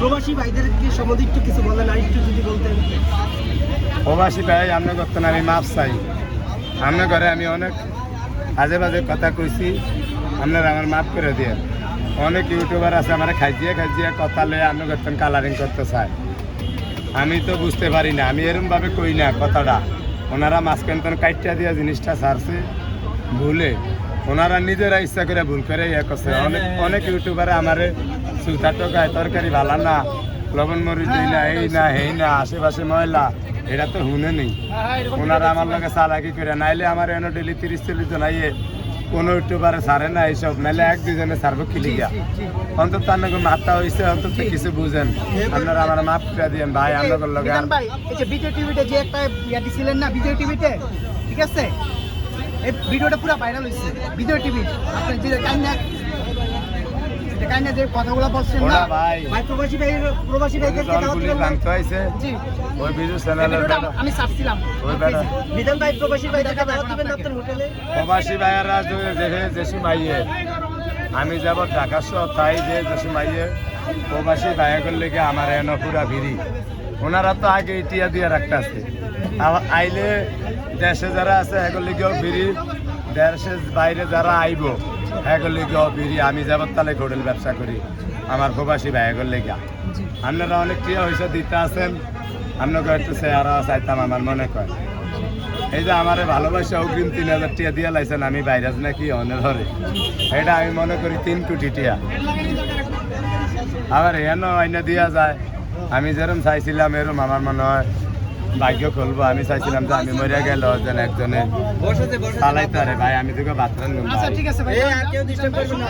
প্রবাসী ভাইদের কি সম্বন্ধে একটু কিছু বলেন, আর একটু যদি বলতেন। প্রবাসী ভাই আপনি করতেন, আমি মাপ চাই। আপনার ঘরে আমি অনেক আজে বাজে কথা কইছি আপনারা আমার মাফ করে দিয়ে। অনেক ইউটিউবার আছে আমার খাইজিয়ে খাইজিয়ে কথা লয়ে আপনি করতেন কালারিং করতে চায়। আমি তো বুঝতে পারি না, আমি এরমভাবে কই না কথাটা। ওনারা মাঝখান তখন কাইটটা দিয়ে জিনিসটা ছাড়ছে, ভুলে। ওনারা নিজেরা ইচ্ছা করে ভুল করে ইয়ে করছে। অনেক অনেক ইউটিউবারে আমারে সুতা টকায় তরকারি ভালো না লবণ মরিচ দিই না এই না হেই না আশেপাশে ময়লা এটা তো হুনে নেই। ওনারা আমার লগে চালাকি করে নাইলে আমার এনে ডেলি তিরিশ চল্লিশ জন আইয়ে কোনো ইউটিউবারে ছাড়ে না এইসব নাইলে এক দুজনে কিলি গিয়া অন্তত আপনাকে মাথা হয়েছে অন্তত কিছু বুঝেন। আপনারা আমার মাফ করে দিয়েন ভাই আপনাদের লগে আর ভাই এই যে বিজয় টিভিতে যে একটা ইয়া দিছিলেন না বিজয় টিভিতে ঠিক আছে? এই ভিডিওটা পুরো ভাইরাল হয়েছে বিজয় টিভি আপনি যে কাইনা যে কাইনা যে কথাগুলো বলছেন না ভাই। ভাই প্রবাসী ভাই প্রবাসী ভাইদেরকে দাওয়াত জলগুলি দিবেন না? ক্লান্ত হয়েছে জি। ওই বিজু চ্যানেলের আমি ছাড়ছিলাম। ওই ভাই প্রবাসী ভাইদেরকে দেখাবো দাওয়াত দিবেন আপনার হোটেলে। প্রবাসী ভাইয়ারা যে যেহে যেসু মাইয়ে আমি যাব ঢাকা শহর তাই যে যেসু মাইয়ে প্রবাসী ভাইয়াগুর লেগে আমার এন পুরা ভিড়ি। ওনারা তো আগে ইটিয়া দিয়ে রাখতেছে আইলে দেশে যারা আছে এগুলো লিগেও ভিড়ি। দেশের বাইরে যারা আইব এগুলো লিগেও ভিড়ি আমি যাব তাহলে হোটেল ব্যবসা করি। আমার প্রবাসী ভাইয়াগুর লেগে। আপনারা অনেক প্রিয় হয়েছে দিতে আছেন। আপনাকে একটু চেহারা চাইতাম আমার মনে কয়। এই যে আমার ভালোবাসা অগ্রিম তিন হাজার টিয়া দিয়ে লাইছেন আমি ভাইরাস নাকি অনের ধরে এটা আমি মনে করি তিন কোটি টিয়া। আবার হেন আইনা দিয়া যায় আমি যেরকম চাইছিলাম এরম আমার মনে হয় ভাগ্য খুলবো। আমি চাইছিলাম যে আমি মরিয়া গেল যেন একজনে চালাইতে পারে। ভাই আমি তোকে বাথরুম আচ্ছা ঠিক আছে ভাই। আর কেউ ডিস্টার্ব করবেন না।